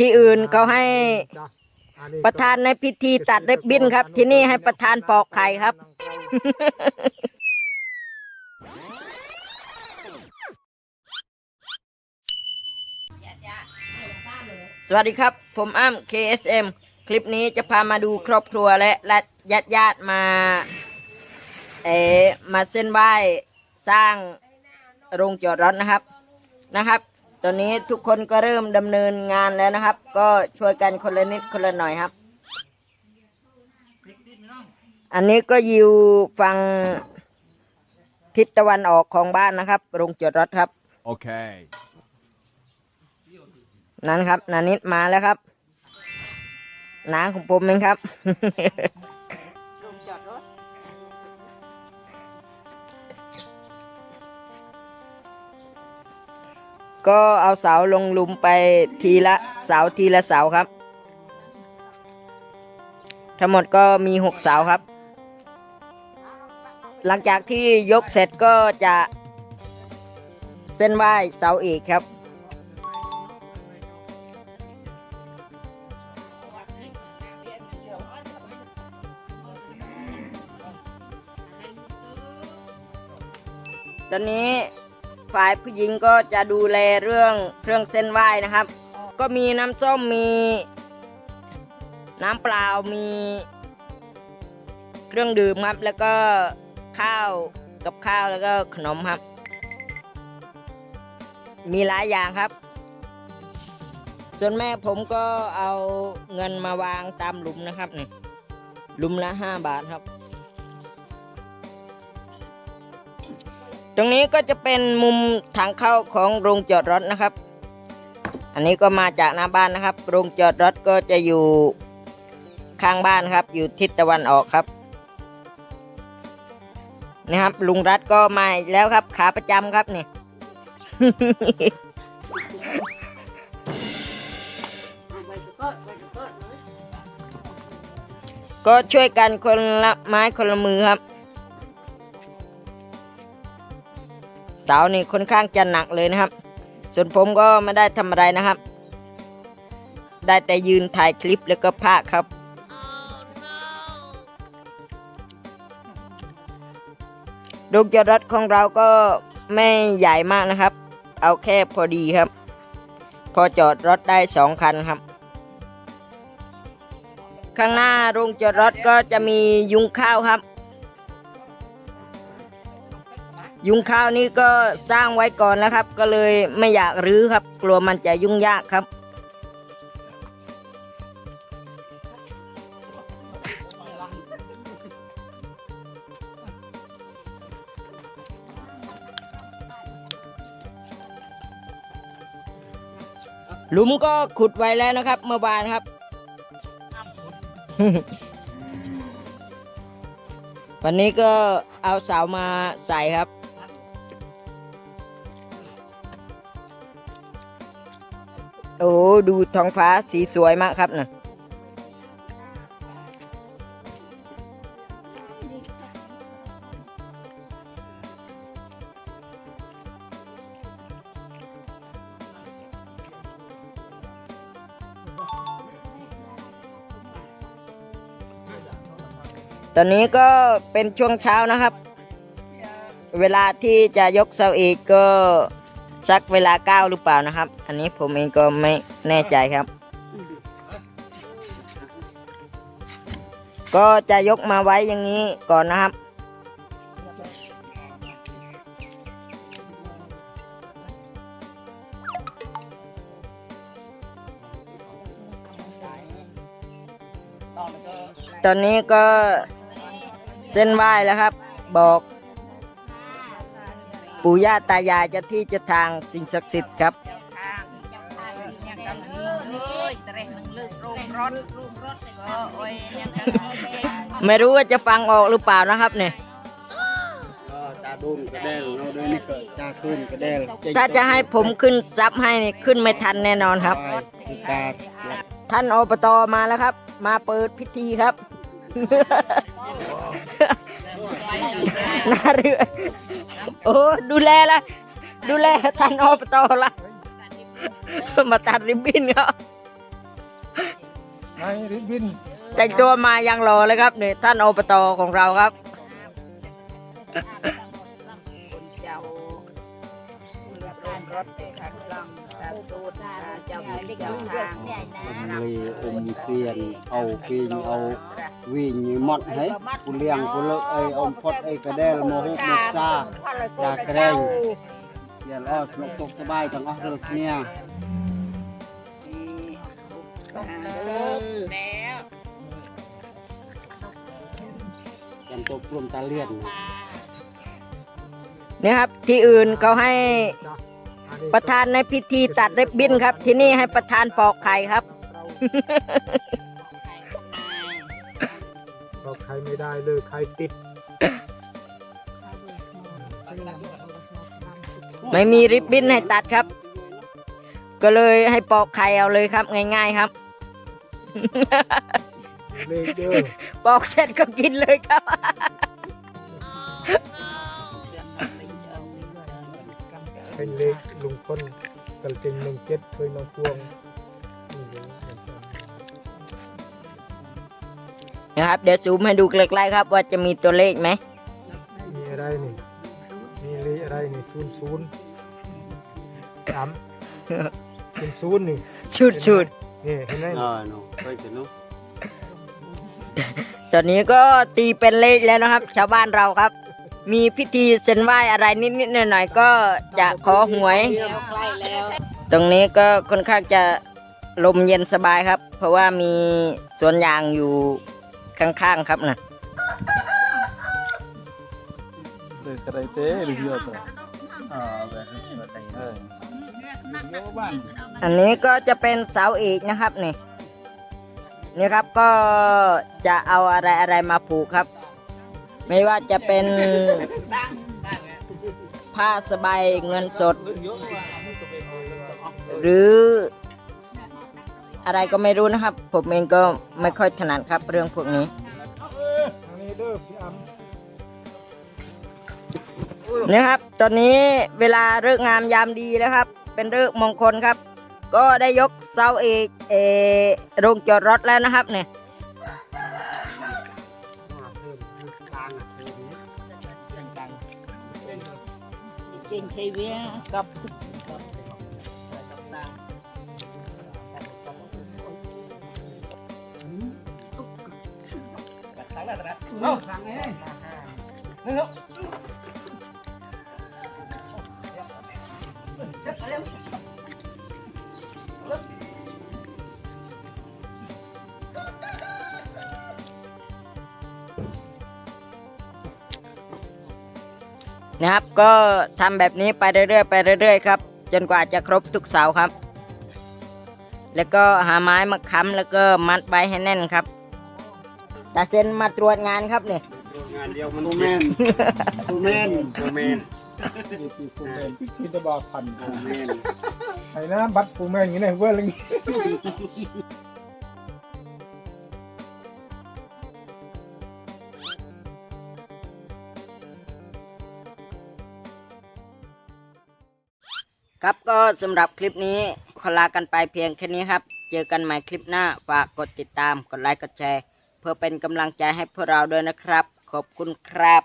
ที่อื่นเขาให้จ้ะอันนี้ประธานในพิธีตัดริบบินครับ ที่นี่ให้ประธานปอกไข่ครับ สวัสดีครับ ผมอ้ำ KSM คลิปนี้จะพามาดูครอบครัวและและญาติญาติๆมาเออมาเส้นไหว้สร้างโรงจอดรถนะครับนะครับ ตอนนี้ทุกคนก็เริ่มดำเนินงานแล้วนะครับ ก็ช่วยกันคนละนิดคนละหน่อยครับ อันนี้ก็อยู่ฝั่งทิศตะวันออกของบ้านนะครับโรงจอดรถครับ Okay. นั้นครับ นานิดมาแล้วครับนาของผมเองครับ ก็เอาเสาลงลุมไปทีละเสาทีละเสาครับ ทั้งหมดก็มีหกเสาครับ หลังจากที่ยกเสร็จก็จะเส้นไหว้เสาอีกครับตอนนี้ ฝ่ายผู้หญิงก็จะดูแลเรื่องเครื่องเส้นไหว้นะครับ ก็มีน้ำส้มมี น้ำเปล่ามี เครื่องดื่มครับ แล้วก็ข้าวกับข้าวแล้วก็ขนมครับ มีหลายอย่างครับ ส่วนแม่ผมก็เอาเงินมาวางตามหลุมนะครับนี่หลุมละห้าบาทครับ รงนี้ก็จะเป็นมุมทางเข้าของโรงจอดรถนะครับ อันนี้ก็มาจากหน้าบ้านนะครับ โรงจอดรถก็จะอยู่ข้างบ้านครับ อยู่ทิศตะวันออกครับนะครับ ลุงรัฐก็มาแล้วครับ ขาประจำครับนี่ ก็ช่วยกันคนละไม้คนละมือครับ สานี่ค่อนข้างจะหนักเลยนะครับ ส่วนผมก็ไม่ได้ทำอะไรนะครับ ได้แต่ยืนถ่ายคลิปแล้วก็พากครับโรงจอดรถของเราก็ไม่ใหญ่มากนะครับ เอาแค่พอดีครับ พอจอดรถได้สองคันครับ ข้างหน้าโรงจอดรถก็จะมียุงข้าวครับ ยุงข้าวนี่ก็สร้างไว้ก่อนแล้วครับ ก็เลยไม่อยากรื้อครับ กลัวมันจะยุ่งยากครับ หลุมก็ขุดไว้แล้วนะครับ เมื่อวานครับ วันนี้ก็เอาเสามาใส่ครับ โอ้ดูท้องฟ้าสีสวยมากครับนะตอนนี้ก็เป็นช่วงเช้านะครับ เวลาที่จะยกเสาเอกก็ สักเวลาเก้าหรือเปล่านะครับ อันนี้ผมเองก็ไม่แน่ใจครับ ก็จะยกมาไว้อย่างนี้ก่อนนะครับ ตอนนี้ก็เส้นไหว้แล้วครับ บอก ปู่ย่าตายายเจะที่เจะทางสิ่งศักดิ์สิทธิ์ครับไม่รู้ว่าจะฟังออกหรือเปล่านะครับเนี่ย ก็ตาดุนกระเดลเราด้วยนี่ก็ตาขึ้นกระเดลถ้าจะให้ผมขึ้นซับให้นี่ขึ้นไม่ทันแน่นอนครับ คือตาท่านอบตมาแล้วครับ มาเปิดพิธีครับน่าเรือ โอ้ดูแลละดูแลท่านอบตละมาตัดริบบิ้นครับนายริบบินแต่งตัวมายังรอเลยครับนี่ท่านอบตของเราครับเลยอมเสียนเอาปีงเอา วิ่งหมดให้กูเลี้ยงกูเลิกไอ้อมพดไอ้กระเดลโมหุบมกจ้าอยากกระเด้งเดี๋ยวอ้อสนุกตกสบายทั้งอ้อเลยเนี่ยกันตกกลุ่มตาเลี่ยนนี่ครับที่อื่นเขาให้ประธานในพิธีตัดริบบิ้นครับ ที่นี่ให้ประธานปอกไข่ครับ เราใครไม่ได้เลยใครติดไม่มีริบบิ้นให้ตัดครับ ก็เลยให้ปอกไข่เอาเลยครับ ง่าย ๆครับ เลยเด้อปอกเสร็จก็กินเลยครับ เป็นเล็กลุงพลกระติงหนึ่งเจ็ดเคยน้องพวง นะครับ เดี๋ยวซูมให้ดูใกล้ๆครับ ว่าจะมีตัวเลขไหมมีอะไรนี่ มีเลขอะไรนี่ศูนย์ศูนย์สามเป็นศูนย์นี่ชุดชุดนี่เห็นไหมเออเนาะไปกันเนาะตอนนี้ก็ตีเป็นเลขแล้วนะครับ ชาวบ้านเราครับ มีพิธีเส้นไหว้อะไรนิดๆหน่อยๆก็จะขอหวยตรงนี้ก็ค่อนข้างจะลมเย็นสบายครับ เพราะว่ามีสวนยางอยู่ ข้างๆครับนะเลยกระไรเต้หรือเยอะตัวอ่าแบบนี้แบบนี้เลยเยอะบ้านอันนี้ก็จะเป็นเสาเอกนะครับนี่นี่ครับก็จะเอาอะไรอะไรมาผูกครับ ไม่ว่าจะเป็นผ้าสบายเงินสด หรือ อะไรก็ไม่รู้นะครับ ผมเองก็ไม่ค่อยถนัดครับ เรื่องพวกนี้ทางนี้เด้อพี่อัมนะครับ ตอนนี้เวลาเลิกงามยามดีแล้วครับ เป็นเลิกมงคลครับ ก็ได้ยกเสาเอกเออโรงจอดรถแล้วนะครับเนี่ยจริงทีวีกับ นะครับก็ทำแบบนี้ไปเรื่อยๆไปเรื่อยๆครับ จนกว่าจะครบทุกเสาครับ แล้วก็หาไม้มาค้ำแล้วก็มัดไว้ให้แน่นครับ ตาเซนมาตรวจงานครับเนี่ยงานเดียวมันโมเมนโมเมนโมเมนปูแมนพิธีบาพันโมเมนไอ้นะบัตรปูแมนอย่างนี้เว้ยเลยครับก็สำหรับคลิปนี้ขอลากันไปเพียงแค่นี้ครับ เจอกันใหม่คลิปหน้า ฝากกดติดตาม กดไลค์ กดแชร์ เพื่อเป็นกำลังใจให้พวกเราด้วยนะครับ ขอบคุณครับ